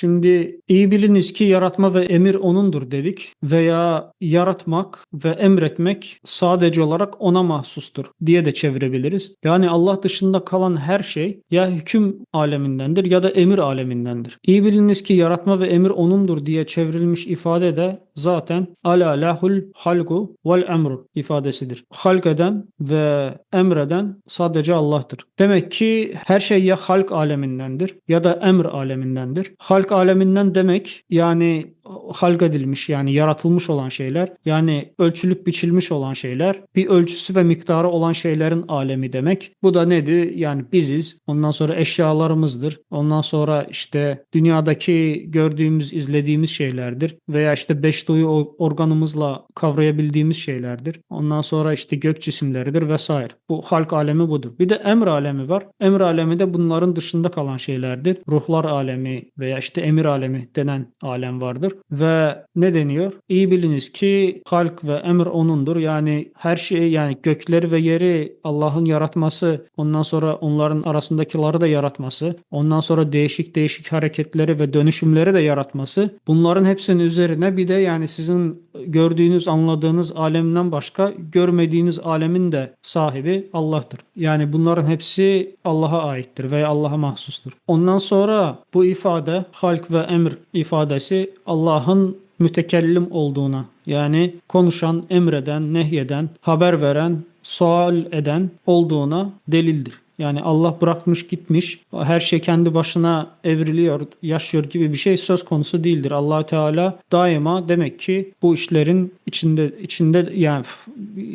Şimdi iyi biliniz ki yaratma ve emir O'nundur dedik veya yaratmak ve emretmek sadece olarak O'na mahsustur diye de çevirebiliriz. Yani Allah dışında kalan her şey ya hüküm alemindendir ya da emir alemindendir. İyi biliniz ki yaratma ve emir O'nundur diye çevrilmiş ifade de zaten ala lahul halgu vel emru ifadesidir. Halk eden ve emreden sadece Allah'tır. Demek ki her şey ya halk alemindendir ya da emr alemindendir. Halk aleminden demek yani halk edilmiş yani yaratılmış olan şeyler yani ölçülüp biçilmiş olan şeyler bir ölçüsü ve miktarı olan şeylerin alemi demek. Bu da nedir? Yani biziz. Ondan sonra eşyalarımızdır. Ondan sonra işte dünyadaki gördüğümüz, izlediğimiz şeylerdir. Veya işte beş duyu organımızla kavrayabildiğimiz şeylerdir. Ondan sonra işte gök cisimleridir vesaire. Bu halk alemi budur. Bir de emr alemi var. Emr alemi de bunların dışında kalan şeylerdir. Ruhlar alemi veya işte emir alemi denen alem vardır. Ve ne deniyor? İyi biliniz ki halk ve emir onundur. Yani her şey yani gökleri ve yeri Allah'ın yaratması, ondan sonra onların arasındakileri de yaratması, ondan sonra değişik değişik hareketleri ve dönüşümleri de yaratması. Bunların hepsinin üzerine bir de yani sizin gördüğünüz, anladığınız alemden başka görmediğiniz alemin de sahibi Allah'tır. Yani bunların hepsi Allah'a aittir veya Allah'a mahsustur. Ondan sonra bu ifade halk ve emir ifadesi Allah'ın mütekellim olduğuna yani konuşan, emreden, nehyeden, haber veren, sual eden olduğuna delildir. Yani Allah bırakmış gitmiş. Her şey kendi başına evriliyor, yaşıyor gibi bir şey söz konusu değildir. Allah Teala daima demek ki bu işlerin içinde içinde yani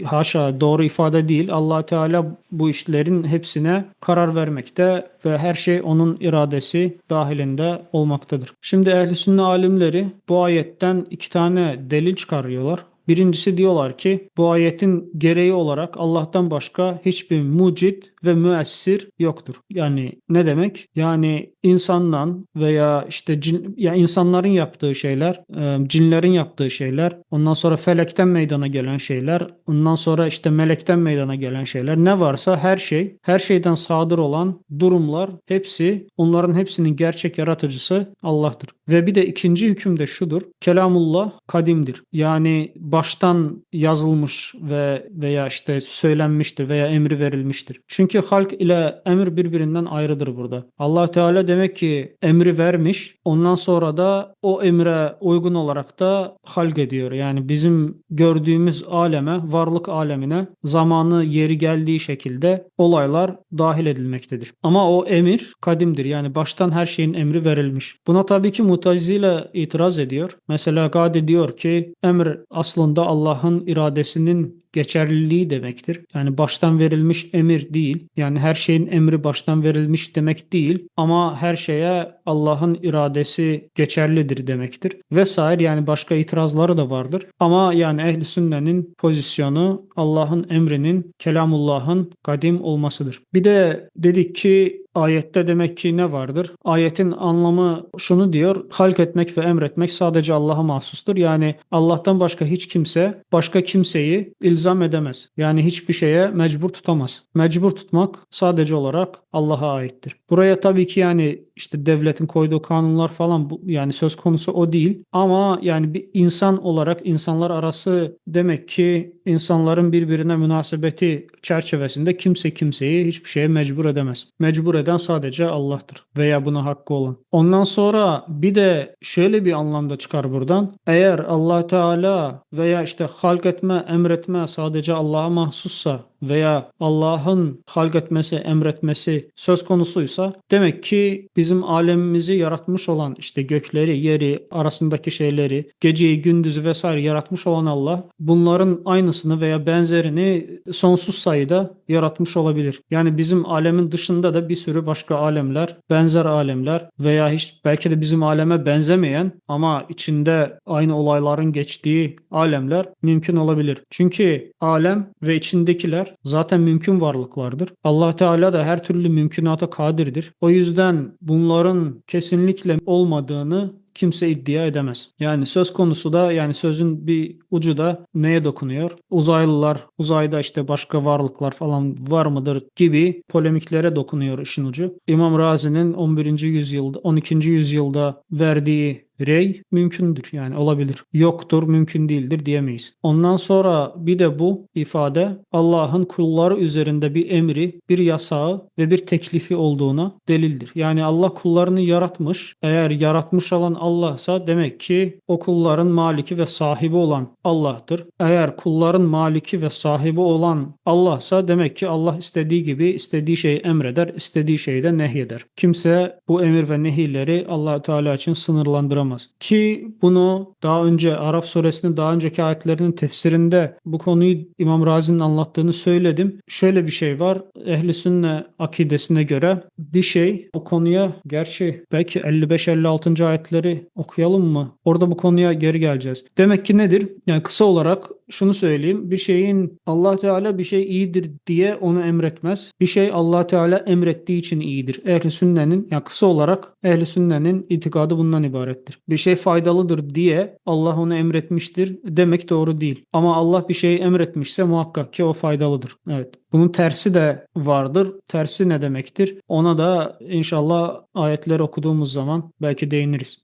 haşa doğru ifade değil. Allah Teala bu işlerin hepsine karar vermekte ve her şey onun iradesi dahilinde olmaktadır. Şimdi ehli sünnet alimleri bu ayetten iki tane delil çıkarıyorlar. Birincisi diyorlar ki bu ayetin gereği olarak Allah'tan başka hiçbir mucit ve müessir yoktur. Yani ne demek? Yani insandan veya işte cin, ya insanların yaptığı şeyler, e, cinlerin yaptığı şeyler, ondan sonra felekten meydana gelen şeyler, ondan sonra işte melekten meydana gelen şeyler ne varsa her şey, her şeyden sadır olan durumlar hepsi onların hepsinin gerçek yaratıcısı Allah'tır. Ve bir de ikinci hüküm de şudur. Kelamullah kadimdir. Yani baştan yazılmış ve veya işte söylenmiştir veya emri verilmiştir. Çünkü halk ile emir birbirinden ayrıdır burada. Allah Teala demek ki emri vermiş. Ondan sonra da o emre uygun olarak da halk ediyor. Yani bizim gördüğümüz aleme, varlık alemine zamanı yeri geldiği şekilde olaylar dahil edilmektedir. Ama o emir kadimdir. Yani baştan her şeyin emri verilmiş. Buna tabii ki Mutazile itiraz ediyor. Mesela Gadi diyor ki emir aslında Allah'ın iradesinin geçerliliği demektir. Yani baştan verilmiş emir değil. Yani her şeyin emri baştan verilmiş demek değil. Ama her şeye Allah'ın iradesi geçerlidir demektir. Vesaire yani başka itirazları da vardır. Ama yani ehli sünnenin pozisyonu Allah'ın emrinin kelamullah'ın kadim olmasıdır. Bir de dedik ki Ayette demek ki ne vardır? Ayetin anlamı şunu diyor. Halk etmek ve emretmek sadece Allah'a mahsustur. Yani Allah'tan başka hiç kimse başka kimseyi ilzam edemez. Yani hiçbir şeye mecbur tutamaz. Mecbur tutmak sadece olarak Allah'a aittir. Buraya tabii ki yani işte devletin koyduğu kanunlar falan bu, yani söz konusu o değil. Ama yani bir insan olarak insanlar arası demek ki insanların birbirine münasebeti çerçevesinde kimse kimseyi hiçbir şeye mecbur edemez. Mecbur eden sadece Allah'tır veya buna hakkı olan. Ondan sonra bir de şöyle bir anlamda çıkar buradan. Eğer Allah Teala veya işte halk etme, emretme sadece Allah'a mahsussa veya Allah'ın halk etmesi, emretmesi söz konusuysa demek ki bizim alemimizi yaratmış olan işte gökleri, yeri, arasındaki şeyleri, geceyi, gündüzü vesaire yaratmış olan Allah bunların aynısını veya benzerini sonsuz sayıda yaratmış olabilir. Yani bizim alemin dışında da bir sürü başka alemler, benzer alemler veya hiç belki de bizim aleme benzemeyen ama içinde aynı olayların geçtiği alemler mümkün olabilir. Çünkü alem ve içindekiler zaten mümkün varlıklardır. Allah Teala da her türlü mümkünata kadirdir. O yüzden bunların kesinlikle olmadığını kimse iddia edemez. Yani söz konusu da yani sözün bir ucu da neye dokunuyor? Uzaylılar, uzayda işte başka varlıklar falan var mıdır gibi polemiklere dokunuyor işin ucu. İmam Razi'nin 11. yüzyılda 12. yüzyılda verdiği rey mümkündür yani olabilir. Yoktur, mümkün değildir diyemeyiz. Ondan sonra bir de bu ifade Allah'ın kulları üzerinde bir emri, bir yasağı ve bir teklifi olduğuna delildir. Yani Allah kullarını yaratmış. Eğer yaratmış olan Allah'sa demek ki o kulların maliki ve sahibi olan Allah'tır. Eğer kulların maliki ve sahibi olan Allah'sa demek ki Allah istediği gibi istediği şeyi emreder, istediği şeyi de nehyeder. Kimse bu emir ve nehirleri allah Teala için sınırlandıramaz. Ki bunu daha önce Araf suresinin daha önceki ayetlerinin tefsirinde bu konuyu İmam Razi'nin anlattığını söyledim. Şöyle bir şey var. Ehli sünne akidesine göre bir şey o konuya gerçi belki 55-56. ayetleri okuyalım mı? Orada bu konuya geri geleceğiz. Demek ki nedir? Yani kısa olarak şunu söyleyeyim. Bir şeyin Allah Teala bir şey iyidir diye onu emretmez. Bir şey Allah Teala emrettiği için iyidir. Ehli sünnenin ya kısa olarak ehli sünnenin itikadı bundan ibarettir. Bir şey faydalıdır diye Allah onu emretmiştir demek doğru değil. Ama Allah bir şeyi emretmişse muhakkak ki o faydalıdır. Evet. Bunun tersi de vardır. Tersi ne demektir? Ona da inşallah ayetleri okuduğumuz zaman belki değiniriz.